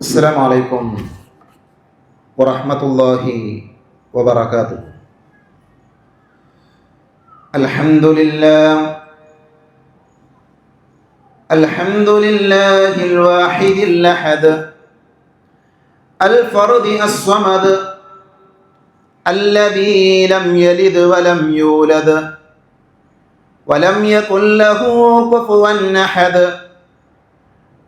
السلام عليكم ورحمة الله وبركاته الحمد لله الحمد لله الواحد الأحد الفرد الصمد الذي لم يلد ولم يولد ولم يكن له كفوا أحد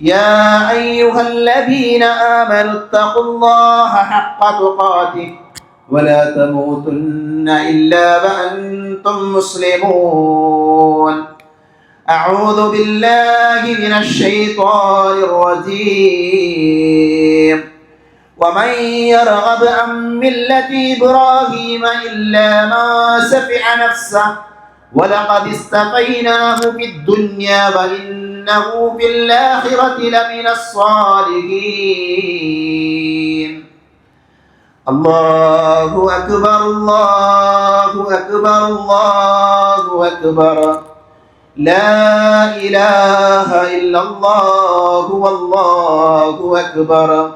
يا أيها الذين آمنوا اتقوا الله حق تقاته ولا تموتن إلا وأنتم مسلمون. أعوذ بالله من الشيطان الرجيم. ومن يرغب عن ملة إبراهيم إلا ما سفع نفسه ولقد استقيناه في الدنيا وإنه في الآخرة لمن الصالحين الله أكبر الله أكبر الله أكبر لا إله إلا الله والله أكبر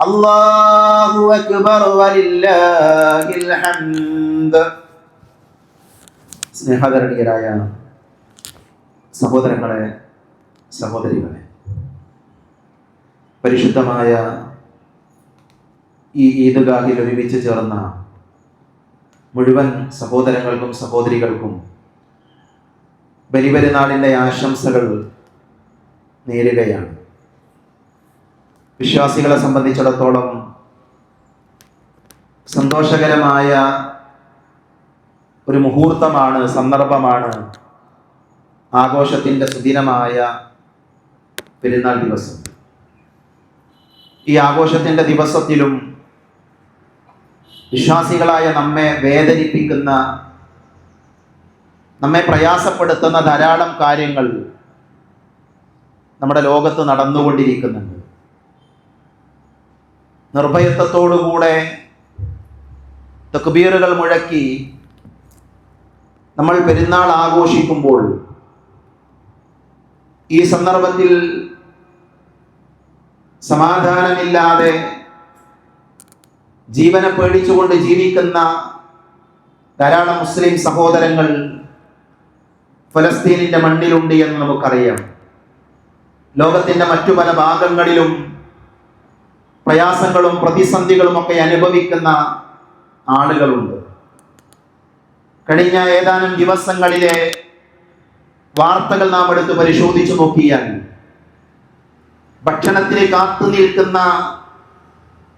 الله أكبر ولله الحمد സ്നേഹധരണീയരായ സഹോദരങ്ങളെ സഹോദരികളെ പരിശുദ്ധമായ ഈ ഈദ്ഗാഹിൽ ഒരുമിച്ച് ചേർന്ന മുഴുവൻ സഹോദരങ്ങൾക്കും സഹോദരികൾക്കും ബലിപെരുന്നാളിന്റെ ആശംസകൾ നേരുകയാണ്. വിശ്വാസികളെ സംബന്ധിച്ചിടത്തോളം സന്തോഷകരമായ ഒരു മുഹൂർത്തമാണ് സന്ദർഭമാണ് ആഘോഷത്തിന്റെ സുദിനമായ പെരുന്നാൾ ദിവസം. ഈ ആഘോഷത്തിന്റെ ദിവസത്തിലും വിശ്വാസികളായ നമ്മെ വേദനിപ്പിക്കുന്ന നമ്മെ പ്രയാസപ്പെടുത്തുന്ന ധാരാളം കാര്യങ്ങൾ നമ്മുടെ ലോകത്ത് നടന്നുകൊണ്ടിരിക്കുന്നുണ്ട്. നിർഭയത്വത്തോടുകൂടെ തക്ബീറുകൾ മുഴക്കി നമ്മൾ പെരുന്നാൾ ആഘോഷിക്കുമ്പോൾ ഈ സന്ദർഭത്തിൽ സമാധാനമില്ലാതെ ജീവനെ പേടിച്ചുകൊണ്ട് ജീവിക്കുന്ന ധാരാളം മുസ്ലിം സഹോദരങ്ങൾ ഫലസ്തീനിന്റെ മണ്ണിലുണ്ട് എന്ന് നമുക്കറിയാം. ലോകത്തിന്റെ മറ്റു പല ഭാഗങ്ങളിലും പ്രയാസങ്ങളും പ്രതിസന്ധികളും ഒക്കെ അനുഭവിക്കുന്ന ആളുകളുണ്ട്. കഴിഞ്ഞ ഏതാനും ദിവസങ്ങളിലെ വാർത്തകൾ നാം എടുത്ത് പരിശോധിച്ചു നോക്കിയാൽ ഭക്ഷണത്തിന് കാത്തു നിൽക്കുന്ന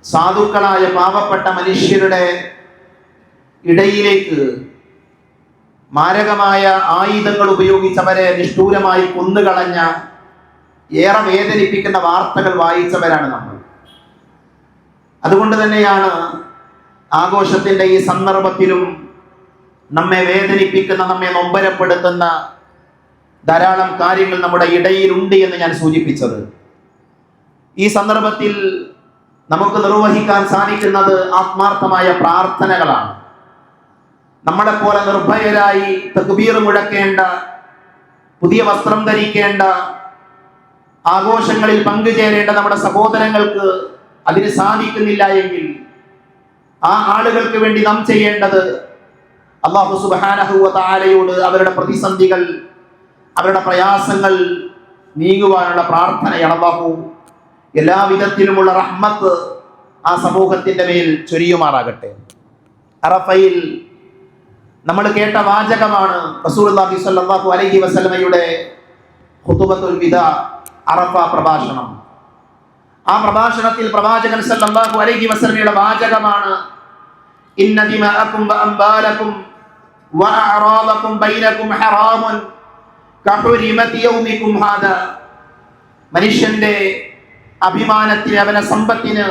സാധുക്കളായ പാവപ്പെട്ട മനുഷ്യരുടെ ഇടയിലേക്ക് മാരകമായ ആയുധങ്ങൾ ഉപയോഗിച്ചവരെ നിഷ്ഠൂരമായി കൊന്നുകളഞ്ഞ ഏറെ വേദനിപ്പിക്കുന്ന വാർത്തകൾ വായിച്ചവരാണ് നമ്മൾ. അതുകൊണ്ട് തന്നെയാണ് ആഘോഷത്തിന്റെ ഈ സന്ദർഭത്തിലും നമ്മെ വേദനിപ്പിക്കുന്ന നമ്മെ നൊമ്പരപ്പെടുത്തുന്ന ധാരാളം കാര്യങ്ങൾ നമ്മുടെ ഇടയിലുണ്ട് എന്ന് ഞാൻ സൂചിപ്പിച്ചത്. ഈ സന്ദർഭത്തിൽ നമുക്ക് നിർവഹിക്കാൻ സാധിക്കുന്നത് ആത്മാർത്ഥമായ പ്രാർത്ഥനകളാണ്. നമ്മളെ പോലെ നിർഭയരായി തക്ബീർ മുഴക്കേണ്ട പുതിയ വസ്ത്രം ധരിക്കേണ്ട ആഘോഷങ്ങളിൽ പങ്കുചേരേണ്ട നമ്മുടെ സഹോദരങ്ങൾക്ക് അതിന് സാധിക്കുന്നില്ല എങ്കിൽ ആ ആളുകൾക്ക് വേണ്ടി നാം ചെയ്യേണ്ടത് അള്ളാഹു സുബാനഹുവ താലയോട് അവരുടെ പ്രതിസന്ധികൾ അവരുടെ പ്രയാസങ്ങൾ നീങ്ങുവാനുള്ള പ്രാർത്ഥനയാണ് അള്ളാഹു എല്ലാ വിധത്തിലുമുള്ള റഹ്മത്ത് ആ സമൂഹത്തിന്റെ മേൽ ചൊരിയുമാറാകട്ടെ. അറഫയിൽ നമ്മൾ കേട്ട വാചകമാണ് റസൂലുള്ളാഹി സ്വല്ലല്ലാഹു അലഹി വിദ അറഫ പ്രഭാഷണം. ആ പ്രഭാഷണത്തിൽ പ്രവാചകൻ സല്ലാഹു അലഹി വസല്ലമയുടെ വാചകമാണ് ഇന്ന ദിമാഅക്കും അംബാലക്കും ബൈനക്കും മനുഷ്യന്റെ അഭിമാനത്തിന് അവന്റെ സമ്പത്തിന്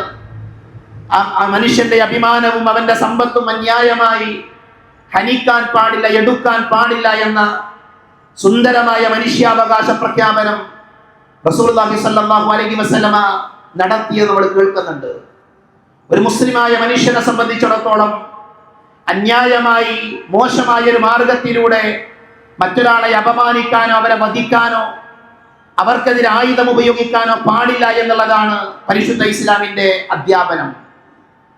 മനുഷ്യന്റെ അഭിമാനവും അവന്റെ സമ്പത്തും അന്യായമായി ഹനിക്കാൻ പാടില്ല എടുക്കാൻ പാടില്ല എന്ന സുന്ദരമായ മനുഷ്യാവകാശ പ്രഖ്യാപനം റസൂലുള്ളാഹി സ്വല്ലല്ലാഹു അലൈഹി വസല്ലമ നടത്തിയത് നമ്മൾ കേൾക്കുന്നുണ്ട്. ഒരു മുസ്ലിമായ മനുഷ്യനെ സംബന്ധിച്ചിടത്തോളം അന്യായമായി മോശമായ ഒരു മാർഗത്തിലൂടെ മറ്റൊരാളെ അപമാനിക്കാനോ അവരെ വധിക്കാനോ അവർക്കെതിരെ ആയുധം ഉപയോഗിക്കാനോ പാടില്ല എന്നുള്ളതാണ് പരിശുദ്ധ ഇസ്ലാമിന്റെ അധ്യാപനം.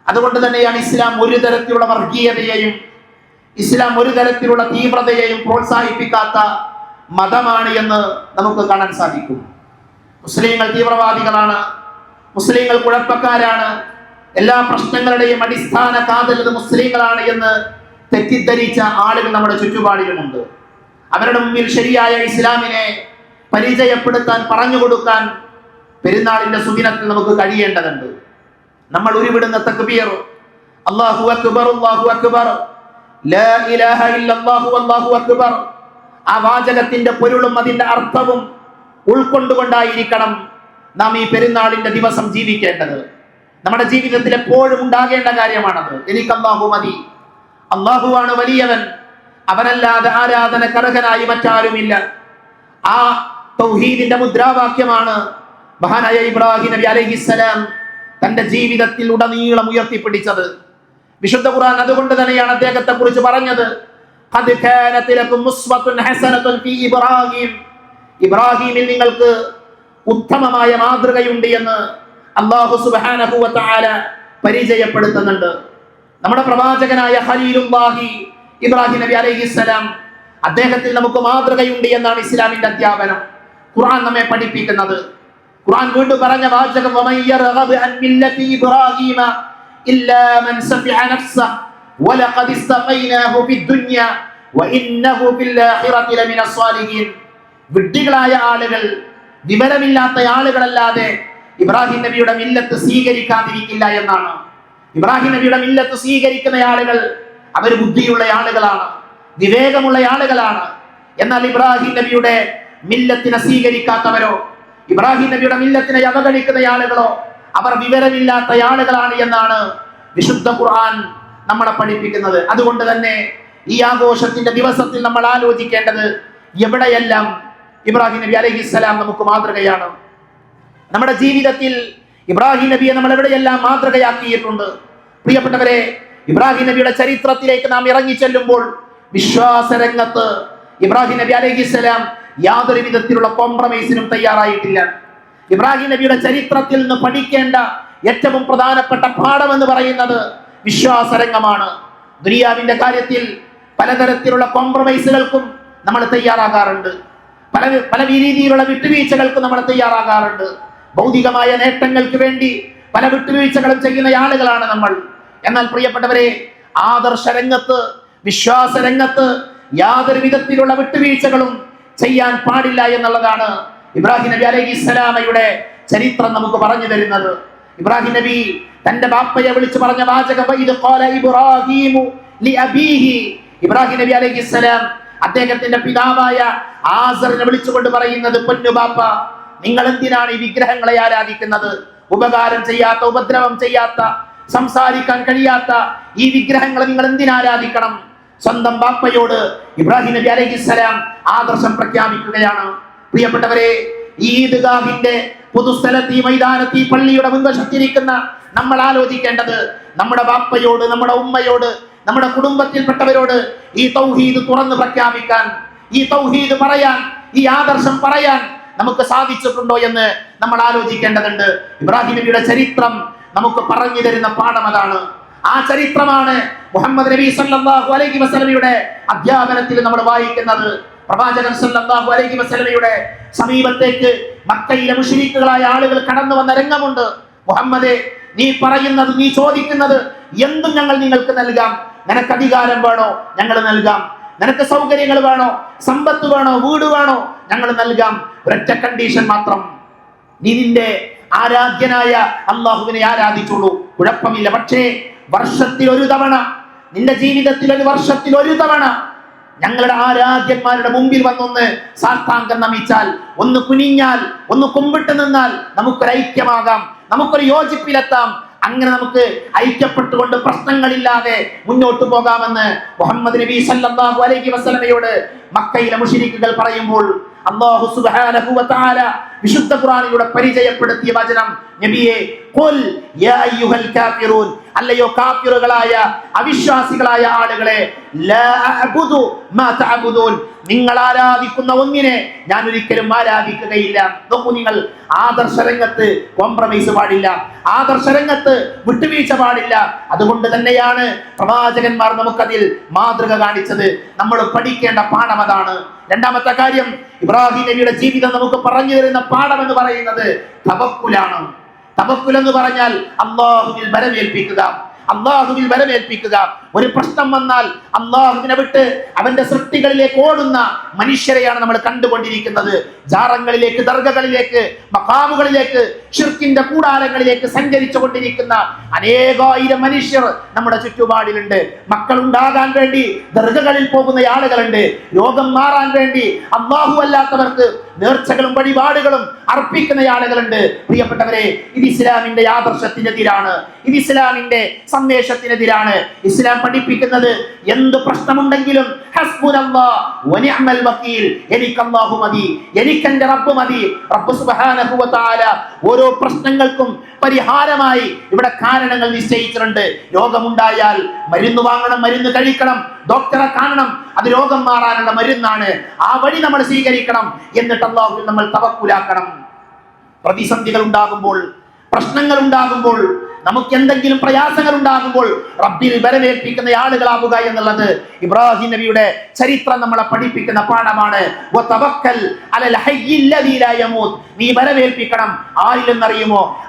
അതുകൊണ്ട് തന്നെയാണ് ഇസ്ലാം ഒരു തരത്തിലുള്ള വർഗീയതയെയും ഇസ്ലാം ഒരു തരത്തിലുള്ള തീവ്രതയെയും പ്രോത്സാഹിപ്പിക്കാത്ത മതമാണ് എന്ന് നമുക്ക് കാണാൻ സാധിക്കും. മുസ്ലിങ്ങൾ തീവ്രവാദികളാണ് മുസ്ലിങ്ങൾ കുഴപ്പക്കാരാണ് എല്ലാ പ്രശ്നങ്ങളുടെയും അടിസ്ഥാന കാതലത് മുസ്ലിങ്ങളാണ് എന്ന് തെറ്റിദ്ധരിച്ച ആളുകൾ നമ്മുടെ ചുറ്റുപാടിലുമുണ്ട്. അവരുടെ മുമ്പിൽ ശരിയായ ഇസ്ലാമിനെ പരിചയപ്പെടുത്താൻ പറഞ്ഞു കൊടുക്കാൻ പെരുന്നാളിന്റെ സുദിനത്തിൽ നമുക്ക് കഴിയേണ്ടതുണ്ട്. നമ്മൾ ഉരുവിടുന്ന തക്ബീർ. അല്ലാഹു അക്ബർ അല്ലാഹു അക്ബർ. അല്ലാഹു അക്ബർ. ആ വാചകത്തിന്റെ പൊരുളും അതിന്റെ അർത്ഥവും ഉൾക്കൊണ്ടുകൊണ്ടായിരിക്കണം നാം ഈ പെരുന്നാളിന്റെ ദിവസം ജീവിക്കേണ്ടത്. നമ്മുടെ ജീവിതത്തിൽ എപ്പോഴും ഉണ്ടാകേണ്ട കാര്യമാണത്. എനിക്ക് അള്ളാഹു മതി. അള്ളാഹുവാണ് വലിയവൻ. അവനല്ലാതെ ആരാധന കർഹനായി മറ്റാരുമില്ല. ആ തൗഹീദിന്റെ മുദ്രാവാക്യമാണ് മഹാനായ ഇബ്രാഹിം നബി അലൈഹിസ്സലാം തന്റെ ജീവിതത്തിൽ ഉടനീളം ഉയർത്തിപ്പിടിച്ചത്. വിശുദ്ധ ഖുർആൻ അതുകൊണ്ട് തന്നെയാണ് അദ്ദേഹത്തെ കുറിച്ച് പറഞ്ഞത്. "ഖദ് കാനത് ലക്കും ഉസ്വത്തുൻ ഹസനത്തുൻ ഫീ ഇബ്രാഹിം. ഇബ്രാഹിമിൽ നിങ്ങൾക്ക് ഉത്തമമായ മാതൃകയുണ്ട് എന്ന് അള്ളാഹു സുബ്ഹാനഹു വ തആല പരിചയപ്പെടുത്തുന്നുണ്ട്. നമ്മുടെ പ്രവാചകനായ ഖലീലുല്ലാഹി ഇബ്രാഹിം നബി അലൈഹിസ്സലാം അദ്ദേഹത്തിൽ നമുക്ക് മാതൃകയുണ്ട് എന്നാണ് ഇസ്ലാമിന്റെ അധ്യാപനം. ഖുർആൻ നമ്മെ പഠിപ്പിക്കുന്നത്. ഖുർആൻ വീണ്ടും പറഞ്ഞ വാചകം "വമൻ യർഗബ് അൻ മില്ലത്തി ഇബ്രാഹീമ മൻ ഫിദ്ദുനിയ വഇന്നഹു ലമിന വിഡ്ഢികളായ ആളുകൾ വിവരമില്ലാത്ത ആളുകളല്ലാതെ ഇബ്രാഹിം നബിയുടെ മില്ലത്ത് സ്വീകരിക്കാതിരിക്കില്ല എന്നാണ്. ഇബ്രാഹിം നബിയുടെ മില്ലത്ത് സ്വീകരിക്കുന്ന ആളുകൾ അവർ ബുദ്ധിയുള്ള ആളുകളാണ് വിവേകമുള്ള ആളുകളാണ്. എന്നാൽ ഇബ്രാഹിം നബിയുടെ മില്ലത്തിനെ സ്വീകരിക്കാത്തവരോ ഇബ്രാഹിം നബിയുടെ മില്ലത്തിനെ അവഗണിക്കുന്ന ആളുകളോ അവർ വിവരമില്ലാത്ത ആളുകളാണ് എന്നാണ് വിശുദ്ധ ഖുർആൻ നമ്മളെ പഠിപ്പിക്കുന്നത്. അതുകൊണ്ട് തന്നെ ഈ ആഘോഷത്തിന്റെ ദിവസത്തിൽ നമ്മൾ ആലോചിക്കേണ്ടത് എവിടെയെല്ലാം ഇബ്രാഹിം നബി അലൈഹിസ്സലാം നമുക്ക് മാതൃകയാണ്. നമ്മുടെ ജീവിതത്തിൽ ഇബ്രാഹിം നബിയെ നമ്മൾ എവിടെയെല്ലാം മാതൃകയാക്കിയിട്ടുണ്ട്? പ്രിയപ്പെട്ടവരെ ഇബ്രാഹിം നബിയുടെ ചരിത്രത്തിലേക്ക് നാം ഇറങ്ങി ചെല്ലുമ്പോൾ വിശ്വാസ രംഗത്ത് ഇബ്രാഹിം നബി അലൈഹിസ്സലാം യാതൊരു വിധത്തിലുള്ള കോംപ്രമൈസിനും തയ്യാറായിട്ടില്ല. ഇബ്രാഹിം നബിയുടെ ചരിത്രത്തിൽ നിന്ന് പഠിക്കേണ്ട ഏറ്റവും പ്രധാനപ്പെട്ട പാഠം എന്ന് പറയുന്നത് വിശ്വാസരംഗമാണ്. ദുനിയാവിന്റെ കാര്യത്തിൽ പലതരത്തിലുള്ള കോംപ്രമൈസുകൾക്കും നമ്മൾ തയ്യാറാകാറുണ്ട്. പല പല രീതിയിലുള്ള വിട്ടുവീഴ്ചകൾക്കും നമ്മൾ തയ്യാറാകാറുണ്ട്. ഭൗതികമായ നേട്ടങ്ങൾക്ക് വേണ്ടി പല വിട്ടുവീഴ്ചകളും ചെയ്യുന്ന ആളുകളാണ് നമ്മൾ. എന്നാൽ പ്രിയപ്പെട്ടവരെ ആദർശ രംഗത്ത് വിശ്വാസ രംഗത്ത് യാതൊരു വിധത്തിലുള്ള വിട്ടുവീഴ്ചകളും ചെയ്യാൻ പാടില്ല എന്നുള്ളതാണ് ഇബ്രാഹിം നബി അലൈഹി ഇസ്ലാമയുടെ ചരിത്രം നമുക്ക് പറഞ്ഞു തരുന്നത്. ഇബ്രാഹിം നബി തന്റെ ബാപ്പയെ വിളിച്ചു പറഞ്ഞ വാചകം ഇബ്രാഹിം നബി അലൈഹി ഇസ്ലാം അദ്ദേഹത്തിന്റെ പിതാവായ ആസറിനെ വിളിച്ചുകൊണ്ട് പറയുന്നത് പൊന്നു ബാപ്പ നിങ്ങൾ എന്തിനാണ് ഈ വിഗ്രഹങ്ങളെ ആരാധിക്കുന്നത്? ഉപകാരം ചെയ്യാത്ത ഉപദ്രവം ചെയ്യാത്ത സംസാരിക്കാൻ കഴിയാത്ത ഈ വിഗ്രഹങ്ങളെ നിങ്ങൾ എന്തിനാരാധിക്കണം സ്വന്തം ബാപ്പയോട് ഇബ്രാഹിം നബി അലൈഹിസ്സലാം ആദർശം പ്രഖ്യാപിക്കുകയാണ്. പ്രിയപ്പെട്ടവരെ ഈ ഈദ്ഗാഹിന്റെ പൊതുസ്ഥലത്ത് ഈ മൈതാനത്ത് ഈ പള്ളിയുടെ മുൻവശത്തിരിക്കുന്ന നമ്മൾ ആലോചിക്കേണ്ടത് നമ്മുടെ ബാപ്പയോട് നമ്മുടെ ഉമ്മയോട് നമ്മുടെ കുടുംബത്തിൽപ്പെട്ടവരോട് ഈ തൗഹീദ് തുറന്ന് പ്രഖ്യാപിക്കാൻ ഈ തൗഹീദ് പറയാൻ ഈ ആദർശം പറയാൻ നമുക്ക് സാധിച്ചിട്ടുണ്ടോ എന്ന് നമ്മൾ ആലോചിക്കേണ്ടതുണ്ട്. ഇബ്രാഹിം നബിയുടെ ചരിത്രം നമുക്ക് പറഞ്ഞു തരുന്ന പാഠം അതാണ്. ആ ചരിത്രമാണ് മുഹമ്മദ് നബി സല്ലല്ലാഹു അലൈഹി വസല്ലമയുടെ അധ്യാപനത്തിൽ നമ്മൾ വായിക്കുന്നത്. പ്രവാചകൻ സല്ലല്ലാഹു അലൈഹി വസല്ലമയുടെ സമീപത്തേക്ക് മക്കയിലെ മുശ്രിക്കുകളായ ആളുകൾ കടന്നു വന്ന രംഗമുണ്ട്. മുഹമ്മദ് നീ പറയുന്നത് നീ ചോദിക്കുന്നത് എന്തും ഞങ്ങൾ നിങ്ങൾക്ക് നൽകാം. നിനക്ക് അധികാരം വേണോ? ഞങ്ങൾ നൽകാം. നിനക്ക് സൗകര്യങ്ങൾ വേണോ? സമ്പത്ത് വേണോ? വീട് വേണോ? ഞങ്ങൾ നൽകാം. ഒരൊറ്റ കണ്ടീഷൻ മാത്രം. നീ നിന്റെ ആരാധ്യനായ അള്ളാഹുവിനെ ആരാധിച്ചുള്ളൂ. കുഴപ്പമില്ല. പക്ഷേ വർഷത്തിൽ ഒരു തവണ നിന്റെ ജീവിതത്തിൽ ഒരു വർഷത്തിൽ ഒരു തവണ ഞങ്ങളുടെ ആരാധ്യന്മാരുടെ മുമ്പിൽ വന്നൊന്ന് സാഷ്ടാംഗം നമിച്ചാൽ ഒന്ന് കുനിഞ്ഞാൽ ഒന്ന് കുമ്പിട്ട് നിന്നാൽ നമുക്കൊരു ഐക്യമാകാം. നമുക്കൊരു യോജിപ്പിലെത്താം. അങ്ങനെ നമുക്ക് ഐക്യപ്പെട്ടുകൊണ്ട് പ്രശ്നങ്ങളില്ലാതെ മുന്നോട്ട് പോകാമെന്ന് മുഹമ്മദ് നബി സല്ലല്ലാഹു അലൈഹി വസല്ലമയോട് മക്കയിലെ മുഷിരിക്കുകൾ പറയുമ്പോൾ സുബ്ഹാനഹു വതആല വിശുദ്ധ ഖുർആനിലൂടെ പരിചയപ്പെടുത്തിയ വചനം നബിയെ അല്ലയോ കാഫിറുകളായ അവിശ്വാസികളായ ആളുകളെ നിങ്ങൾ ആരാധിക്കുന്ന ഒന്നിനെ ഞാൻ ഒരിക്കലും ആരാധിക്കുകയില്ല. നോക്കൂ നിങ്ങൾ ആദർശരംഗത്ത് കോംപ്രമൈസ് പാടില്ല. ആദർശരംഗത്ത് വിട്ടുവീഴ്ച പാടില്ല. അതുകൊണ്ട് തന്നെയാണ് പ്രവാചകന്മാർ നമുക്കതിൽ മാതൃക കാണിച്ചത്. നമ്മൾ പഠിക്കേണ്ട പാഠം അതാണ്. രണ്ടാമത്തെ കാര്യം ഇബ്രാഹിം നബിയുടെ ജീവിതം നമുക്ക് പറഞ്ഞു തരുന്ന പാഠം എന്ന് പറയുന്നത് തവക്കുലാണ്. തവക്കുൽ എന്ന് പറഞ്ഞാൽ അള്ളാഹുവിൽ വരവേൽപ്പിക്കുക അള്ളാഹുവിൽ വരവേൽപ്പിക്കുക ഒരു പ്രശ്നം വന്നാൽ അള്ളാഹുവിനെ വിട്ട് അവന്റെ സൃഷ്ടികളിലേക്ക് ഓടുന്ന മനുഷ്യരെയാണ് നമ്മൾ കണ്ടുകൊണ്ടിരിക്കുന്നത്. ജാറങ്ങളിലേക്ക് ദർഗകളിലേക്ക് മക്കാമുകളിലേക്ക് ഷിർക്കിന്റെ കൂടാരങ്ങളിലേക്ക് സഞ്ചരിച്ചു കൊണ്ടിരിക്കുന്ന അനേകായിരം മനുഷ്യർ നമ്മുടെ ചുറ്റുപാടിലുണ്ട്. മക്കൾ ഉണ്ടാകാൻ വേണ്ടി ദർഗകളിൽ പോകുന്ന ആളുകളുണ്ട്. രോഗം മാറാൻ വേണ്ടി അള്ളാഹു അല്ലാത്തവർക്ക് നേർച്ചകളും വഴിപാടുകളും അർപ്പിക്കുന്ന ആളുകളുണ്ട്. പ്രിയപ്പെട്ടവരെ ഇത് ഇസ്ലാമിന്റെ ആദർശത്തിനെതിരാണ്. ഇത് ഇസ്ലാമിന്റെ സന്ദേശത്തിനെതിരാണ്. ഇസ്ലാം പഠിപ്പിക്കുന്നത് എന്ത് പ്രശ്നമുണ്ടെങ്കിലും എനിക്ക് മതി റബ്ബ് മതി. ഓരോ പ്രശ്നങ്ങൾക്കും പരിഹാരമായി ഇവിടെ കാരണങ്ങൾ നിശ്ചയിച്ചിട്ടുണ്ട്. രോഗമുണ്ടായാൽ മരുന്ന് വാങ്ങണം മരുന്ന് കഴിക്കണം ഡോക്ടറെ കാണണം അത് രോഗം മാറാനുള്ള മരുന്നാണ്. ആ വഴി നമ്മൾ സ്വീകരിക്കണം എന്നിട്ട് അള്ളാഹുവിൽ നമ്മൾ തവക്കുലാക്കണം. പ്രതിസന്ധികൾ ഉണ്ടാകുമ്പോൾ പ്രശ്നങ്ങൾ ഉണ്ടാകുമ്പോൾ നമുക്ക് എന്തെങ്കിലും പ്രയാസങ്ങൾ ഉണ്ടാകുമ്പോൾ റബ്ബിൽ വരവേൽപ്പിക്കുന്ന ആളുകളാവുക എന്നുള്ളത് ഇബ്രാഹിം നബിയുടെ ചരിത്രം നമ്മളെ പഠിപ്പിക്കുന്ന പാഠമാണ്. നീ വരവേൽപ്പിക്കണം. ആരില്ലെന്നറിയുമോ.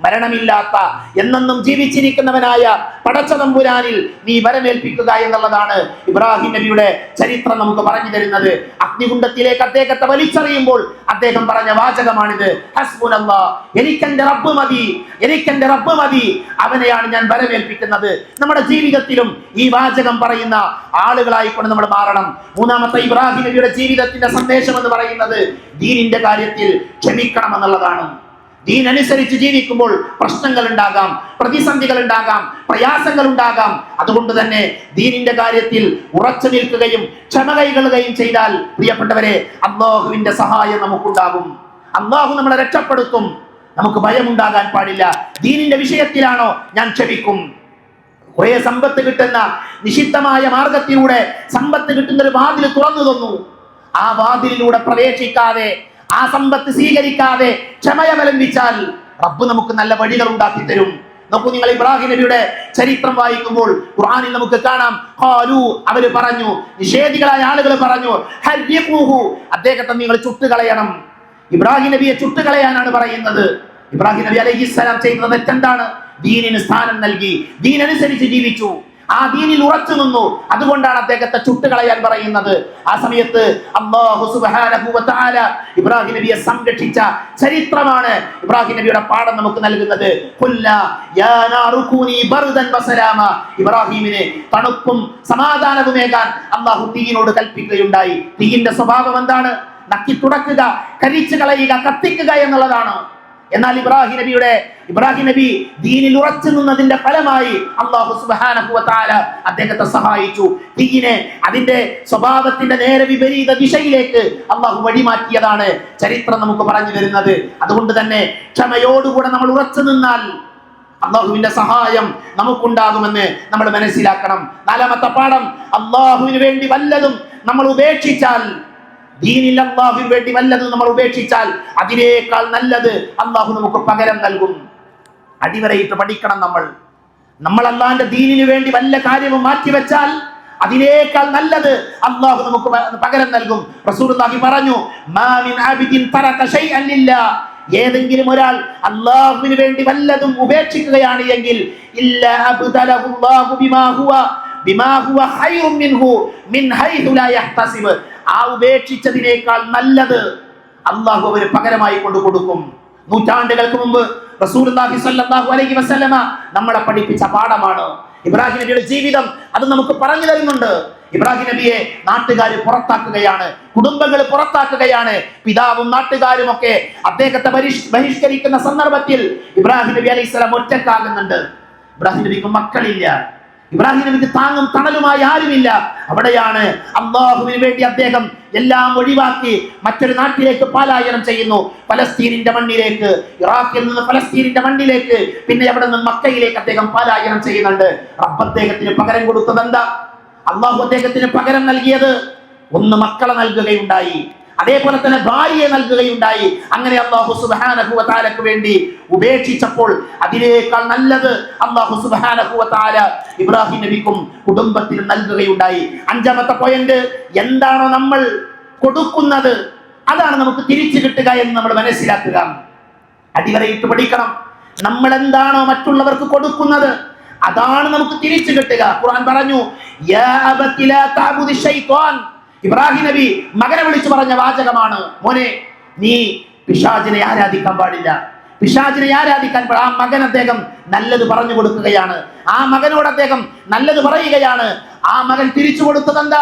മരണമില്ലാത്ത എന്നെന്നും ജീവിച്ചിരിക്കുന്നവനായ പടച്ച തമ്പുരാനിൽ നീ വരവേൽപ്പിക്കുക എന്നുള്ളതാണ് ഇബ്രാഹിം നബിയുടെ ചരിത്രം നമുക്ക് പറഞ്ഞു തരുന്നത്. അഗ്നികുണ്ഡത്തിലേക്ക് അദ്ദേഹത്തെ വലിച്ചറിയുമ്പോൾ അദ്ദേഹം പറഞ്ഞ വാചകമാണിത്. എനിക്കെന്റെ റബ്ബ് മതി. എനിക്കെന്റെ റബ്ബ് മതി. അവനെയാണ് ഞാൻ വരവേൽപ്പിക്കുന്നത്. നമ്മുടെ ജീവിതത്തിലും ഈ വാചകം പറയുന്ന ആളുകളായിക്കൊണ്ട് നമ്മൾ മാറണം. മൂന്നാമത്തെ ഇബ്രാഹിം നബിയുടെ ജീവിതത്തിന്റെ സന്ദേശം എന്ന് പറയുന്നത് ദീനിന്റെ കാര്യത്തിൽ ക്ഷമിക്കണം എന്നുള്ളതാണ് ദീൻ അനുസരിച്ച് ജീവിക്കുമ്പോൾ പ്രശ്നങ്ങൾ ഉണ്ടാകാം പ്രതിസന്ധികൾ ഉണ്ടാകാം പ്രയാസങ്ങൾ ഉണ്ടാകാം അതുകൊണ്ട് തന്നെ ദീനിന്റെ കാര്യത്തിൽ ഉറച്ചു നിൽക്കുകയും ക്ഷമ കൈകൊള്ളുകയും ചെയ്താൽ പ്രിയപ്പെട്ടവരെ അള്ളാഹുവിന്റെ സഹായം നമുക്കുണ്ടാകും. അള്ളാഹു നമ്മളെ രക്ഷപ്പെടുത്തും. നമുക്ക് ഭയമുണ്ടാകാൻ പാടില്ല. ദീനിന്റെ വിഷയത്തിലാണോ ഞാൻ ക്ഷമിക്കും. കുറെ സമ്പത്ത് കിട്ടുന്ന നിഷിദ്ധമായ മാർഗത്തിലൂടെ സമ്പത്ത് കിട്ടുന്ന ഒരു വാതിൽ തുറന്നു തന്നു. ആ വാതിലിലൂടെ പ്രവേശിക്കാതെ ആ സമ്പത്ത് സ്വീകരിക്കാതെ ക്ഷമയമലംബിച്ചാൽ റബ്ബ് നമുക്ക് നല്ല വഴികൾ ഉണ്ടാക്കി തരും. നോക്കൂ നിങ്ങൾ ഇബ്രാഹിം നബിയുടെ ചരിത്രം വായിക്കുമ്പോൾ ഖുർആനിൽ നമുക്ക് കാണാം. ഖാലു അവർ പറഞ്ഞു നിഷേധികളായ ആളുകൾ പറഞ്ഞു അദ്ദേഹത്തെ നിങ്ങൾ ചുട്ടുകളയണം. ഇബ്രാഹിം നബിയെ ചുട്ടുകളയാനാണ് പറയുന്നത്. ഇബ്രാഹിം നബി അലൈഹി സ്വലാം ചെയ്യുന്നത് തെറ്റെന്താണ്? ദീനിന് സ്ഥാനം നൽകി. ദീൻ അനുസരിച്ച് ജീവിച്ചു. ആ ദീനിൽ ഉറച്ചു നിന്നു. അതുകൊണ്ടാണ് അദ്ദേഹത്തെ ചുട്ടുകളയാൻ പറയുന്നത്. ആ സമയത്ത് ഇബ്രാഹിം നബിയെ സംരക്ഷിച്ച ചരിത്രമാണ് ഇബ്രാഹിം നബിയുടെ പാഠം നമുക്ക് നൽകുന്നത്. ഇബ്രാഹിമിനെ തണുപ്പും സമാധാനവുമേകാൻ അള്ളാഹു തീയിനോട് കൽപ്പിക്കുകയുണ്ടായി. തീയിന്റെ സ്വഭാവം എന്താണ്? നക്കി തുടക്കുക കരിച്ചു കളയുക കത്തിക്കുക എന്നുള്ളതാണ്. എന്നാൽ ഇബ്രാഹിം നബിയുടെ ഇബ്രാഹിം നബി ദീനിൽ ഉറച്ചു നിന്നതിന്റെ ഫലമായി അള്ളാഹു സുബ്ഹാനഹു തആല അദ്ദേഹത്തെ സഹായിച്ചു. ദീനെ അതിന്റെ സ്വഭാവത്തിന്റെ നേരെ വിപരീത ദിശയിലേക്ക് അള്ളാഹു വഴിമാറ്റിയതാണ് ചരിത്രം നമുക്ക് പറഞ്ഞു വരുന്നത് അതുകൊണ്ട് തന്നെ ക്ഷമയോടുകൂടെ നമ്മൾ ഉറച്ചു നിന്നാൽ അള്ളാഹുവിന്റെ സഹായം നമുക്കുണ്ടാകുമെന്ന് നമ്മൾ മനസ്സിലാക്കണം. നാലാമത്തെ പാഠം അള്ളാഹുവിന് വേണ്ടി വല്ലതും നമ്മൾ ഉപേക്ഷിച്ചാൽ ദീനിൽ അള്ളാഹുവിന് വേണ്ടി വല്ലത് നമ്മൾ ഉപേക്ഷിച്ചാൽ അതിനേക്കാൾ നല്ലത് അള്ളാഹു നമുക്ക് പകരം നൽകും. അടിവരയിട്ട് പഠിക്കണം നമ്മൾ. നമ്മൾ അള്ളാഹിന്റെ ദീനിനു വേണ്ടി വല്ല കാര്യവും മാറ്റിവെച്ചാൽ അതിനേക്കാൾ നല്ലത് അള്ളാഹു നമുക്ക് പകരം നൽകും. റസൂലുള്ളാഹി പറഞ്ഞു മാ മിൻ ആബിദിൻ തറക ശൈഅൻ ലില്ലാ. ഏതെങ്കിലും ഒരാൾ അള്ളാഹുവിന് വേണ്ടി വല്ലതും ഉപേക്ഷിക്കുകയാണ് എങ്കിൽ ഇല്ല അബ്ദലഹു അല്ലാഹു ബിമാ ഹുവ ബിമാ ഹുവ ഖൈറും മിൻഹു മിൻ ഹൈതു ലാ യഹ്തസിബ്. ആ ഉപേക്ഷിച്ചതിനേക്കാൾ നല്ലത് അള്ളാഹു അവർ പകരമായി കൊണ്ടു കൊടുക്കും. നൂറ്റാണ്ടുകൾക്ക് മുമ്പ് നമ്മളെ പഠിപ്പിച്ച പാഠമാണ്. ഇബ്രാഹിം നബിയുടെ ജീവിതം അത് നമുക്ക് പറഞ്ഞു തരുന്നുണ്ട്. ഇബ്രാഹിം നബിയെ നാട്ടുകാർ പുറത്താക്കുകയാണ് കുടുംബങ്ങൾ പുറത്താക്കുകയാണ് പിതാവും നാട്ടുകാരും ഒക്കെ അദ്ദേഹത്തെ ബഹിഷ്കരിക്കുന്ന സന്ദർഭത്തിൽ ഇബ്രാഹിം നബി അലൈഹി സ്വലം ഒറ്റക്കാകുന്നുണ്ട് ഇബ്രാഹിം നബിക്ക് മക്കളില്ല. ഇബ്രാഹിം നബിക്ക് താങ്ങും തണലുമായി ആരുമില്ല. അവിടെയാണ് അള്ളാഹുവിന് വേണ്ടി അദ്ദേഹം എല്ലാം ഒഴിവാക്കി മറ്റൊരു നാട്ടിലേക്ക് പാലായനം ചെയ്യുന്നു. ഫലസ്തീനിന്റെ മണ്ണിലേക്ക് ഇറാഖിൽ നിന്ന് ഫലസ്തീനിന്റെ മണ്ണിലേക്ക് പിന്നെ അവിടെ നിന്ന് മക്കയിലേക്ക് അദ്ദേഹം പാലായനം ചെയ്യുന്നുണ്ട്. റബ്ബ് അദ്ദേഹത്തിന് പകരം കൊടുത്തത് എന്താ അള്ളാഹു അദ്ദേഹത്തിന് പകരം നൽകിയത് ഒന്ന് മക്കളെ നൽകുകയുണ്ടായി. അതേപോലെ തന്നെ ഭാര്യയെ നൽകുകയുണ്ടായി. അങ്ങനെ അള്ളാഹു തആലക്ക് വേണ്ടി ഉപേക്ഷിച്ചപ്പോൾ അതിനേക്കാൾ നല്ലത് അള്ളാഹു തആല ഇബ്രാഹിം നബിക്കും കുടുംബത്തിനും നൽകുകയുണ്ടായി. അഞ്ചാമത്തെ പോയിന്റ് എന്താണോ നമ്മൾ കൊടുക്കുന്നത് അതാണ് നമുക്ക് തിരിച്ചു കിട്ടുക എന്ന് നമ്മൾ മനസ്സിലാക്കുക. അടിവരയിട്ട് പഠിക്കണം. നമ്മൾ എന്താണോ മറ്റുള്ളവർക്ക് കൊടുക്കുന്നത് അതാണ് നമുക്ക് തിരിച്ചു കിട്ടുക. ഖുർആൻ പറഞ്ഞു യാ ഇബ്രാഹിം നബി മകനെ വിളിച്ചു പറഞ്ഞ വാചകമാണ് മോനെ നീ പിശാചിനെ ആരാധിക്കാൻ പാടില്ല. പിശാചിനെ ആരാധിക്കാൻ ആ മകൻ അദ്ദേഹം നല്ലത് പറഞ്ഞു കൊടുക്കുകയാണ്. ആ മകനോട് അദ്ദേഹം നല്ലത് പറയുകയാണ്. ആ മകൻ തിരിച്ചു കൊടുത്തത്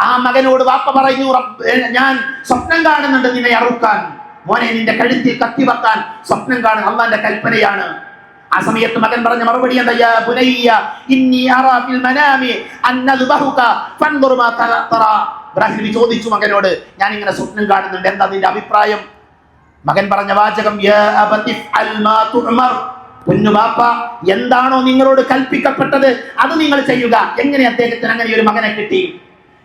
ആ മകനോട് വാപ്പ പറഞ്ഞു "റബ്ബ്, ഞാൻ സ്വപ്നം കാണുന്നുണ്ട് നിന്നെ അറുക്കാൻ. മോനെ നിന്റെ കഴുത്തിൽ കത്തി വെക്കാൻ സ്വപ്നം കാണും അള്ളാന്റെ കൽപ്പനയാണ്. ആ സമയത്ത് മകൻ പറഞ്ഞ മറുപടി എന്താ? പുനയ്യ ഇന്നി മനാമി അന്നദ്ബഹുക ഫൻദുർ മാ തറ- തറാ." ഇബ്രാഹിം ചോദിച്ചു മകനോട് ഞാൻ ഇങ്ങനെ സ്വപ്നം കാണുന്നുണ്ട്. എന്താ നിന്റെ അഭിപ്രായം? മകൻ പറഞ്ഞ വാചകം. ബാപ്പ എന്താണോ നിങ്ങളോട് കൽപ്പിക്കപ്പെട്ടത് അത് നിങ്ങൾ ചെയ്യുക. എങ്ങനെ അദ്ദേഹത്തിന് അങ്ങനെ ഒരു മകനെ കിട്ടി?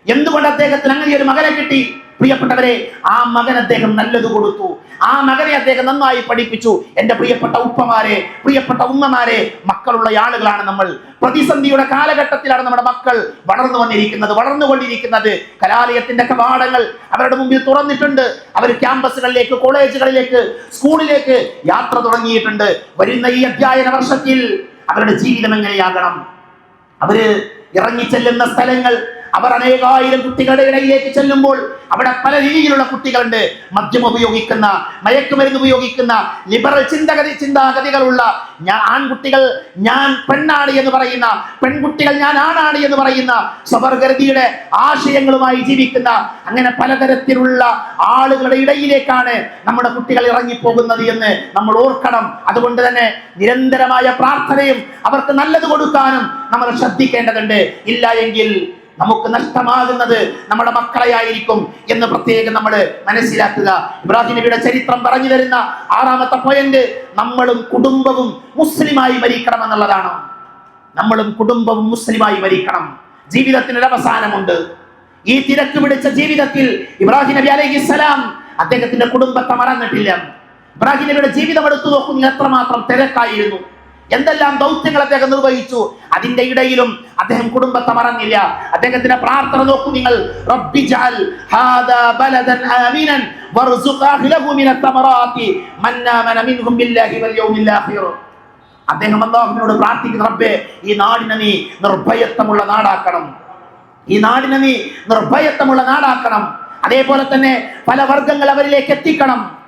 എന്തുകൊണ്ട് അദ്ദേഹത്തിന് അങ്ങനെ ഒരു മകനെ കിട്ടി? പ്രിയപ്പെട്ടവരെ ആ മകൻ അദ്ദേഹം നല്ലത് കൊടുത്തു. ആ മകനെ അദ്ദേഹം നന്നായി പഠിപ്പിച്ചു. എന്റെ പ്രിയപ്പെട്ട ഉപ്പമാരെ പ്രിയപ്പെട്ട ഉമ്മമാരെ മക്കളുള്ള ആളുകളാണ് നമ്മൾ. പ്രതിസന്ധിയുടെ കാലഘട്ടത്തിലാണ് നമ്മുടെ മക്കൾ വളർന്നു വന്നിരിക്കുന്നത് വളർന്നുകൊണ്ടിരിക്കുന്നത് കലാലയത്തിന്റെ കവാടങ്ങൾ അവരുടെ മുമ്പിൽ തുറന്നിട്ടുണ്ട്. അവർ ക്യാമ്പസുകളിലേക്ക് കോളേജുകളിലേക്ക് സ്കൂളിലേക്ക് യാത്ര തുടങ്ങിയിട്ടുണ്ട്. വരുന്ന ഈ അധ്യയന വർഷത്തിൽ അവരുടെ ജീവിതം എങ്ങനെയാകണം? അവർ ഇറങ്ങിച്ചെല്ലുന്ന സ്ഥലങ്ങൾ അവർ അനേകായിരം കുട്ടികളുടെ ഇടയിലേക്ക് ചെല്ലുമ്പോൾ അവിടെ പല രീതിയിലുള്ള കുട്ടികളുണ്ട്. മദ്യം ഉപയോഗിക്കുന്ന മയക്കുമരുന്ന് ഉപയോഗിക്കുന്ന ലിബറൽ ചിന്തഗതി ചിന്താഗതികളുള്ള ഞാൻ ആൺകുട്ടികൾ ഞാൻ പെണ്ണാണ് എന്ന് പറയുന്ന പെൺകുട്ടികൾ ഞാൻ ആണാണ് എന്ന് പറയുന്ന സ്വവർഗതിയുടെ ആശയങ്ങളുമായി ജീവിക്കുന്ന അങ്ങനെ പലതരത്തിലുള്ള ആളുകളുടെ ഇടയിലേക്കാണ് നമ്മുടെ കുട്ടികൾ ഇറങ്ങിപ്പോകുന്നത് എന്ന് നമ്മൾ ഓർക്കണം. അതുകൊണ്ട് തന്നെ നിരന്തരമായ പ്രാർത്ഥനയും അവർക്ക് നല്ലത് കൊടുക്കാനും നമ്മൾ ശ്രദ്ധിക്കേണ്ടതുണ്ട്. ഇല്ല എങ്കിൽ നമുക്ക് നഷ്ടമാകുന്നത് നമ്മുടെ മക്കളെയായിരിക്കും എന്ന് പ്രത്യേകം നമ്മൾ മനസ്സിലാക്കുക. ഇബ്രാഹിം നബിയുടെ ചരിത്രം പറഞ്ഞു തരുന്ന ആറാമത്തെ പോയിന്റ് നമ്മളും കുടുംബവും മുസ്ലിമായി മരിക്കണം എന്നുള്ളതാണ്. നമ്മളും കുടുംബവും മുസ്ലിമായി മരിക്കണം ജീവിതത്തിന് ഒരു അവസാനമുണ്ട്. ഈ തിരക്ക് പിടിച്ച ജീവിതത്തിൽ ഇബ്രാഹിം നബി അലൈഹി സ്വലാം അദ്ദേഹത്തിന്റെ കുടുംബത്തെ മറന്നിട്ടില്ല. ഇബ്രാഹിം നബിയുടെ ജീവിതം എടുത്തു നോക്കുന്ന എത്രമാത്രം തിരക്കായിരുന്നു. എന്തെല്ലാം ദൗത്യങ്ങൾ അദ്ദേഹം നിർവഹിച്ചു? അതിന്റെ ഇടയിലും അദ്ദേഹം കുടുംബത്തെ മറന്നില്ല. അദ്ദേഹത്തിന്റെ പ്രാർത്ഥന നോക്കൂ നിങ്ങൾ. റബ്ബി ജഅൽ ഹാദാ ബലദൻ ആമിനൻ വർസുഖ് അഹ്ലഹു മിന തമറാത്തി മൻ ആമന മിൻഹും ബില്ലാഹി വൽ യൗമിൽ ആഖിർ. അദ്ദേഹം അള്ളാഹുവിനോട് പ്രാർത്ഥിക്കുന്ന റബ്ബേ ഈ നാടിനെ നീ നിർഭയത്വമുള്ള നാടാക്കണം. ഈ നാടിനെ നീ നിർഭയത്വമുള്ള നാടാക്കണം. അതേപോലെ തന്നെ പല വർഗങ്ങൾ അവരിലേക്ക് എത്തിക്കണം.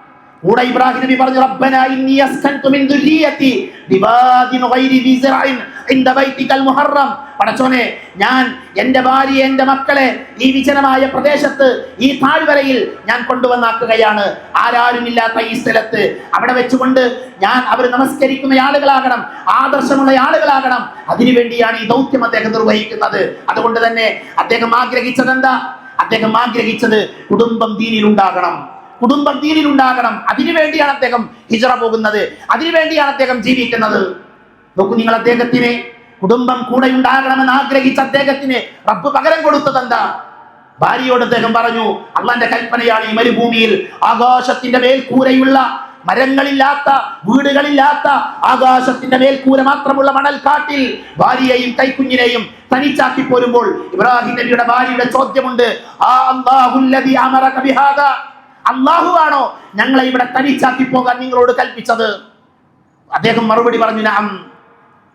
കൂടെ ഇബ്രാഹിം നബി പറഞ്ഞു റബ്ബന ഇന്നി അസ്കൻതു മിൻ ദുരിയതി ബിവാദിൻ ഗൈരി ദി ഇൻദ ബൈതികൽ മുഹറം. പടച്ചോനെ ഞാൻ എന്റെ ഭാര്യ എന്റെ മക്കളെ ഈ വിജനമായ പ്രദേശത്ത് ഈ താഴ്വരയിൽ ഞാൻ കൊണ്ടുവന്നാക്കുകയാണ്. ആരാരും ഇല്ലാത്ത ഈ സ്ഥലത്ത് അവിടെ വെച്ചുകൊണ്ട് ഞാൻ അവർ നമസ്കരിക്കുന്ന ആളുകളാകണം ആദർശമുള്ള ആളുകളാകണം. അതിനുവേണ്ടിയാണ് ഈ ദൗത്യം അദ്ദേഹം നിർവഹിക്കുന്നത്. അതുകൊണ്ട് തന്നെ അദ്ദേഹം ആഗ്രഹിച്ചത് എന്താ അദ്ദേഹം ആഗ്രഹിച്ചത് കുടുംബം ദീനിൽ ഉണ്ടാകണം കുടുംബം ഉണ്ടാകണം അതിനുവേണ്ടിയാണ് അദ്ദേഹം ഹിജറ പോകുന്നത്. അതിനുവേണ്ടിയാണ് അദ്ദേഹം ജീവിക്കുന്നത്. നോക്കൂ നിങ്ങൾ അദ്ദേഹത്തിന് കുടുംബം കൂടെ ഉണ്ടാകണമെന്ന് ആഗ്രഹിച്ച അദ്ദേഹത്തിന് റബ്ബ് പകരം കൊടുത്തത് എന്താ? ഭാര്യയോട് അദ്ദേഹം പറഞ്ഞു അള്ളാന്റെ കൽപ്പനയാണ് ഈ മരുഭൂമിയിൽ. ആകാശത്തിന്റെ മേൽക്കൂരയുള്ള മരങ്ങളില്ലാത്ത വീടുകളില്ലാത്ത ആകാശത്തിന്റെ മേൽക്കൂര മാത്രമുള്ള മണൽക്കാട്ടിൽ ഭാര്യയെയും കൈക്കുഞ്ഞിനെയും തനിച്ചാക്കി പോരുമ്പോൾ ഇബ്രാഹിം നബിയുടെ ഭാര്യയുടെ ചോദ്യമുണ്ട് ആ അമറ അള്ളാഹു ആണോ ഞങ്ങളെ ഇവിടെ തനിച്ചാക്കി പോകാൻ നിങ്ങളോട് കൽപ്പിച്ചത്? അദ്ദേഹം മറുപടി പറഞ്ഞു നാം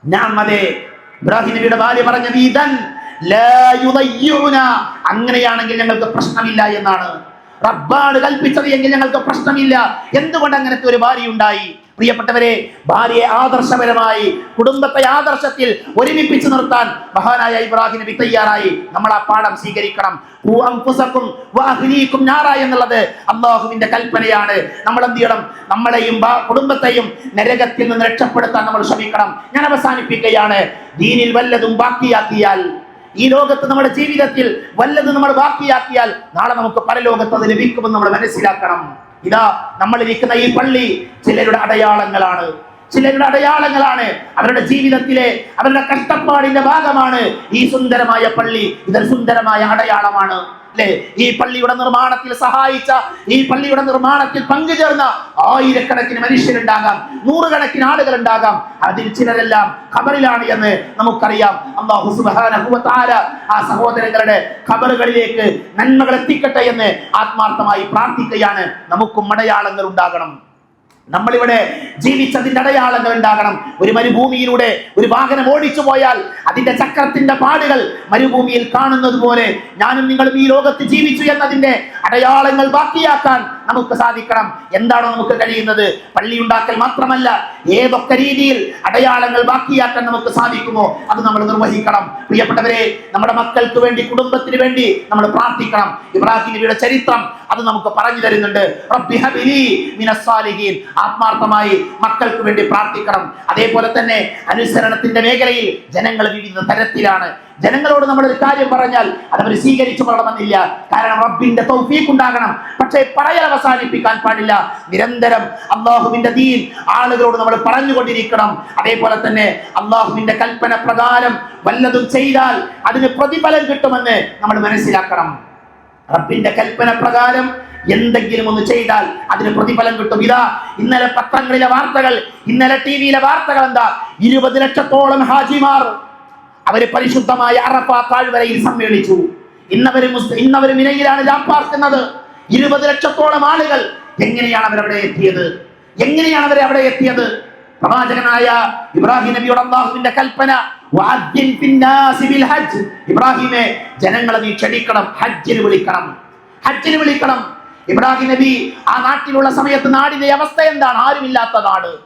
ഞാൻ അതെ. ഇബ്രാഹിം നബിയുടെ ഭാര്യ പറഞ്ഞത് ഇതൻ. അങ്ങനെയാണെങ്കിൽ ഞങ്ങൾക്ക് പ്രശ്നമില്ല എന്നാണ്. റബ്ബാണ് കൽപ്പിച്ചത് എങ്കിൽ ഞങ്ങൾക്ക് പ്രശ്നമില്ല. എന്തുകൊണ്ട് അങ്ങനത്തെ ഒരു ഭാര്യ ഉണ്ടായി പ്രിയപ്പെട്ടവരെ ഭാര്യയെ ആദർശപരമായി കുടുംബത്തെ ആദർശത്തിൽ ഒരുമിപ്പിച്ച് നിർത്താൻ മഹാനായ ഇബ്രാഹിം നബി തയ്യാറായി. നമ്മൾ ആ പാഠം സ്വീകരിക്കണം. നാറ എന്നുള്ളത് അള്ളാഹുവിന്റെ കൽപ്പനയാണ്. നമ്മൾ എന്ത് ചെയ്യണം? നമ്മളെയും കുടുംബത്തെയും നരകത്തിൽ നിന്ന് രക്ഷപ്പെടുത്താൻ നമ്മൾ ശ്രമിക്കണം. ഞാൻ അവസാനിപ്പിക്കുകയാണ്. ദീനിൽ വല്ലതും ബാക്കിയാക്കിയാൽ ഈ ലോകത്ത് നമ്മുടെ ജീവിതത്തിൽ വല്ലതും നമ്മൾ ബാക്കിയാക്കിയാൽ നാളെ നമുക്ക് പരലോകത്ത് അത് ലഭിക്കുമെന്ന് നമ്മൾ മനസ്സിലാക്കണം. ഇതാ നമ്മൾ ഇരിക്കുന്ന ഈ പള്ളി ചിലരുടെ അടയാളങ്ങളാണ്. ചിലരുടെ അടയാളങ്ങളാണ്. അവരുടെ ജീവിതത്തിലെ അവരുടെ കഷ്ടപ്പാടിന്റെ ഭാഗമാണ് ഈ സുന്ദരമായ പള്ളി. ഇതൊരു സുന്ദരമായ അടയാളമാണ്. അല്ലെ ഈ പള്ളിയുടെ നിർമ്മാണത്തിൽ സഹായിച്ച ഈ പള്ളിയുടെ നിർമ്മാണത്തിൽ പങ്കുചേർന്ന ആയിരക്കണക്കിന് മനുഷ്യരുണ്ടാകാം നൂറുകണക്കിന് ആളുകൾ ഉണ്ടാകാം അതിൽ ചിലരെല്ലാം ഖബറിലാണ് എന്ന് നമുക്കറിയാം. അള്ളാഹു വ ആ സഹോദരങ്ങളുടെ ഖബറുകളിലേക്ക് നന്മകൾ എത്തിക്കട്ടെ എന്ന് ആത്മാർത്ഥമായി പ്രാർത്ഥിക്കുകയാണ്. നമുക്കും അടയാളങ്ങൾ ഉണ്ടാകണം. നമ്മളിവിടെ ജീവിച്ചതിന്റെ അടയാളങ്ങൾ ഉണ്ടാകണം. ഒരു മരുഭൂമിയിലൂടെ ഒരു വാഹനം ഓടിച്ചു പോയാൽ അതിന്റെ ചക്രത്തിന്റെ പാടുകൾ മരുഭൂമിയിൽ കാണുന്നത് പോലെ ഞാനും നിങ്ങളും ഈ ലോകത്ത് ജീവിച്ചു എന്നതിന്റെ അടയാളങ്ങൾ ബാക്കിയാക്കാൻ നമുക്ക് സാധിക്കണം. എന്താണോ നമുക്ക് കഴിയുന്നത്? പള്ളി ഉണ്ടാക്കൽ മാത്രമല്ല ഏതൊക്കെ രീതിയിൽ അടയാളങ്ങൾ ബാക്കിയാക്കാൻ നമുക്ക് സാധിക്കുമോ അത് നമ്മൾ നിർവഹിക്കണം. പ്രിയപ്പെട്ടവരെ നമ്മുടെ മക്കൾക്ക് വേണ്ടി കുടുംബത്തിന് വേണ്ടി നമ്മൾ പ്രാർത്ഥിക്കണം. ഇബ്രാഹിം നബിയുടെ ചരിത്രം അത് നമുക്ക് പറഞ്ഞു തരുന്നുണ്ട്. ആത്മാർത്ഥമായി മക്കൾക്ക് വേണ്ടി പ്രാർത്ഥിക്കണം. അതേപോലെ തന്നെ അനുസരണത്തിന്റെ മേഖലയിൽ ജനങ്ങൾ വിവിധ തരത്തിലാണ്. ജനങ്ങളോട് നമ്മൾ ഒരു കാര്യം പറഞ്ഞാൽ അത് അവർ സ്വീകരിച്ചു കൊള്ളണമെന്നില്ല. കാരണം റബ്ബിന്റെ തൗഫീഖ് ഉണ്ടാകണം. പക്ഷേ പറയൽ അവസാനിപ്പിക്കാൻ പാടില്ല. നിരന്തരം അള്ളാഹുവിന്റെ ദീൻ ആളുകളോട് നമ്മൾ പറഞ്ഞുകൊണ്ടിരിക്കണം. അതേപോലെ തന്നെ അള്ളാഹുവിന്റെ കൽപ്പന പ്രകാരം വല്ലതും ചെയ്താൽ അതിന് പ്രതിഫലം കിട്ടുമെന്ന് നമ്മൾ മനസ്സിലാക്കണം. റബ്ബിന്റെ കൽപ്പന പ്രകാരം എന്തെങ്കിലും ഒന്ന് ചെയ്താൽ അതിന് പ്രതിഫലം കിട്ടും. ഇതാ ഇന്നലെ പത്രങ്ങളിലെ വാർത്തകൾ ഇന്നലെ ടി വിയിലെ വാർത്തകൾ എന്താ? ഇരുപത് ലക്ഷത്തോളം ഹാജിമാർ അവർ പരിശുദ്ധമായ അറഫ താഴ്വരയിൽ സമ്മേളിച്ചു. ഇന്നവര് ഇന്നവര് മിനയിലാണ് ജാപ്പാർക്കുന്നത് ഇരുപത് ലക്ഷത്തോളം ആളുകൾ എങ്ങനെയാണ് അവരവിടെ എത്തിയത്? എങ്ങനെയാണ് അവർ അവിടെ എത്തിയത്? പ്രവാചകനായ ഇബ്രാഹിം നബിയുടെ അള്ളാഹുവിന്റെ കൽപ്പന. ഇബ്രാഹിമെ ജനങ്ങളെ നീ ക്ഷണിക്കണം ഹജ്ജിന് വിളിക്കണം. ഹജ്ജിന് വിളിക്കണം. ഇബ്രാഹിം നബി ആ നാട്ടിലുള്ള സമയത്ത് നാടിന്റെ അവസ്ഥ എന്താണ്? ആരുമില്ലാത്ത നാട്.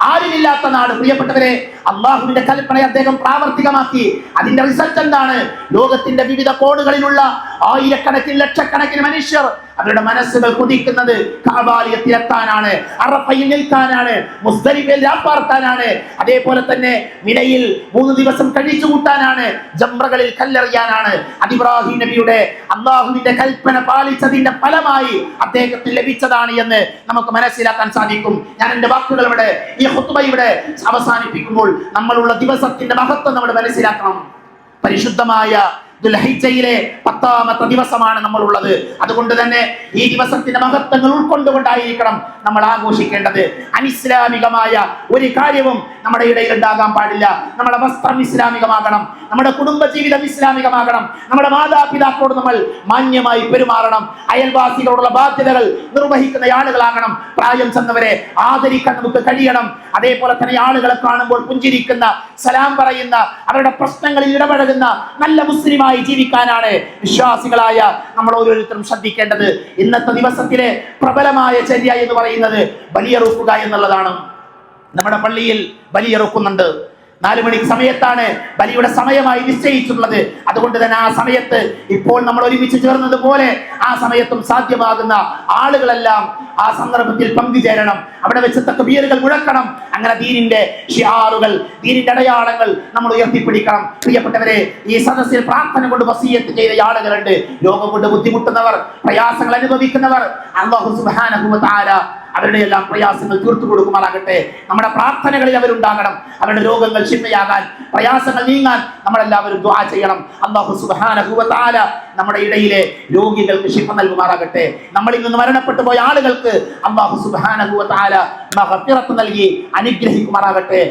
ആരുമില്ലാത്ത നാട്. പ്രിയപ്പെട്ടവരെ അള്ളാഹുവിന്റെ കൽപ്പനയെ അദ്ദേഹം പ്രാവർത്തികമാക്കി. അതിന്റെ റിസൾട്ട് എന്താണ്? ലോകത്തിന്റെ വിവിധ കോണുകളിലുള്ള ആയിരക്കണക്കിന് ലക്ഷക്കണക്കിന് മനുഷ്യർ അവരുടെ മനസ്സുകൾ കുതിക്കുന്നത് കാബാലയത്തിലെത്താനാണ് അറഫയിൽ നിൽക്കാനാണ് മുസ്തരിഫിൽ രാപ്പാർത്താനാണ്. അതേപോലെ തന്നെ മിനയിൽ മൂന്ന് ദിവസം കഴിച്ചു കൂട്ടാനാണ് ജംറകളിൽ കല്ലെറിയാനാണ്. അബ്രാഹിം നബിയുടെ അള്ളാഹുവിന്റെ കൽപ്പന പാലിച്ചതിന്റെ ഫലമായി അദ്ദേഹത്തിന് ലഭിച്ചതാണ് എന്ന് നമുക്ക് മനസ്സിലാക്കാൻ സാധിക്കും. ഞാൻ എന്റെ വാക്കുകൾ ഇവിടെ ഈ ഹുത്തുബ ഇവിടെ അവസാനിപ്പിക്കുമ്പോൾ നമ്മളുള്ള ദിവസത്തിന്റെ മഹത്വം നമ്മൾ മനസ്സിലാക്കണം. പരിശുദ്ധമായ ദുൽഹിജ്ജയിലെ പത്താമത്തെ ദിവസമാണ് നമ്മൾ ഉള്ളത് അതുകൊണ്ട് തന്നെ ഈ ദിവസത്തിന്റെ മഹത്വങ്ങൾ ഉൾക്കൊണ്ടുകൊണ്ടായിരിക്കണം നമ്മൾ ആഘോഷിക്കേണ്ടത്. അനിസ്ലാമികമായ ഒരു കാര്യവും നമ്മുടെ ഇടയിൽ ഉണ്ടാകാൻ പാടില്ല. നമ്മുടെ വസ്ത്രം ഇസ്ലാമികമാകണം. നമ്മുടെ കുടുംബ ജീവിതം ഇസ്ലാമികമാകണം. നമ്മുടെ മാതാപിതാക്കളോട് നമ്മൾ മാന്യമായി പെരുമാറണം. അയൽവാസികളോടുള്ള ബാധ്യതകൾ നിർവഹിക്കുന്ന ആളുകളാകണം. പ്രായം ചെന്നവരെ ആദരിക്കാൻ നമുക്ക് കഴിയണം. അതേപോലെ തന്നെ ആളുകളെ കാണുമ്പോൾ പുഞ്ചിരിക്കുന്ന സലാം പറയുന്ന അവരുടെ പ്രശ്നങ്ങളിൽ ഇടപഴകുന്ന നല്ല മുസ്ലിമായി ജീവിക്കാനാണ് വിശ്വാസികളായ നമ്മൾ ഓരോരുത്തരും ശ്രദ്ധിക്കേണ്ടത്. ഇന്നത്തെ ദിവസത്തിലെ പ്രബലമായ ചര്യ എന്ന് പറയുന്നത് ബലിയറുക്കുക എന്നുള്ളതാണ്. നമ്മുടെ പള്ളിയിൽ ബലിയെറുക്കുന്നുണ്ട്. നാല് മണി സമയത്താണ് ബലിയുടെ സമയമായി നിശ്ചയിച്ചിട്ടുള്ളത്. അതുകൊണ്ട് തന്നെ ആ സമയത്ത് ഇപ്പോൾ നമ്മൾ ഒരുമിച്ച് ചേർന്നതുപോലെ ആ സമയത്തും സാധ്യമാകുന്ന ആളുകളെല്ലാം ആ സന്ദർഭത്തിൽ പങ്കുചേരണം. അവിടെ വെച്ച് തക്ബീറുകൾ മുഴക്കണം. അങ്ങനെ ദീനിന്റെ ഷിയാറുകൾ ദീനിന്റെ അടയാളങ്ങൾ നമ്മൾ ഉയർത്തിപ്പിടിക്കണം. പ്രിയപ്പെട്ടവരെ ഈ സദസ്സിൽ പ്രാർത്ഥന കൊണ്ട് വസീയത്ത് ചെയ്ത ആളുകളുണ്ട്. രോഗം കൊണ്ട് ബുദ്ധിമുട്ടുന്നവർ പ്രയാസങ്ങൾ അനുഭവിക്കുന്നവർ. അള്ളാഹു തആല അവരുടെ എല്ലാം പ്രയാസങ്ങൾ തീർത്തു കൊടുക്കുമാറാകട്ടെ. നമ്മുടെ പ്രാർത്ഥനകളിൽ അവരുണ്ടാകണം. അവരുടെ രോഗങ്ങൾ ചിന്മയാകാൻ പ്രയാസങ്ങൾ നീങ്ങാൻ നമ്മളെല്ലാവരും ദ്വാ ചെയ്യണം. അള്ളാഹു സുബ്ഹാനഹു വ നമ്മുടെ ഇടയിലെ രോഗികൾക്ക് ശിഫ നൽകുമാറാകട്ടെ. നമ്മളിൽ നിന്ന് മരണപ്പെട്ടു പോയ ആളുകൾക്ക് അള്ളാഹു സുബ്ഹാനഹു മഹത്തിറത്ത് നൽകി അനുഗ്രഹിക്കുമാറാകട്ടെ.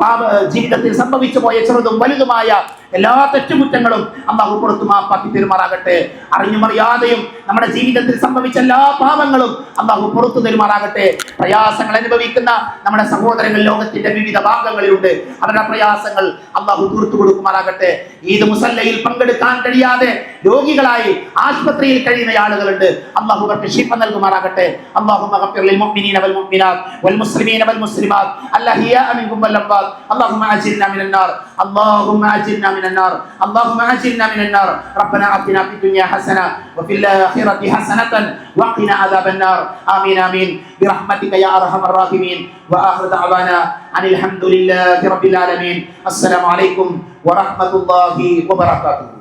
പാപ ജീവിതത്തിൽ സംഭവിച്ചു പോയ ചെറുതും വലുതുമായ എല്ലാ തെറ്റുകുറ്റങ്ങളും അള്ളാഹു പുറത്തു മാപ്പാക്കി തെരുമാറാകട്ടെ. അറിഞ്ഞുമറിയാതെയും നമ്മുടെ ജീവിതത്തിൽ സംഭവിച്ച എല്ലാ പാപങ്ങളും അള്ളാഹു പുറത്തു തെരുമാറാകട്ടെ. പ്രയാസങ്ങൾ അനുഭവിക്കുന്ന നമ്മുടെ സഹോദരങ്ങൾ ലോകത്തിന്റെ വിവിധ ഭാഗങ്ങളിലുണ്ട്. അവരുടെ പ്രയാസങ്ങൾ അള്ളാഹു തീർത്തു കൊടുക്കുമാറാകട്ടെ. ഈദ് മുസല്ലയിൽ പങ്കെടുക്കാൻ കഴിയാതെ രോഗികളായി ആശുപത്രിയിൽ കഴിയുന്ന ആളുകളുണ്ട്. അള്ളാഹു അവർക്ക് ശിഫ നൽകുമാറാകട്ടെ. അള്ളാഹു والمسلمين والمسلمات. الأحياء منكم والأموات اللهم أجرنا من النار. اللهم أجرنا من النار. اللهم أجرنا من النار. ربنا آتنا في الدنيا حسنة وفي الآخرة حسنة وقنا عذاب النار. آمين آمين. برحمتك يا أرحم الراحمين. وآخر دعوانا أن الحمد لله رب العالمين. السلام عليكم ورحمة الله وبركاته.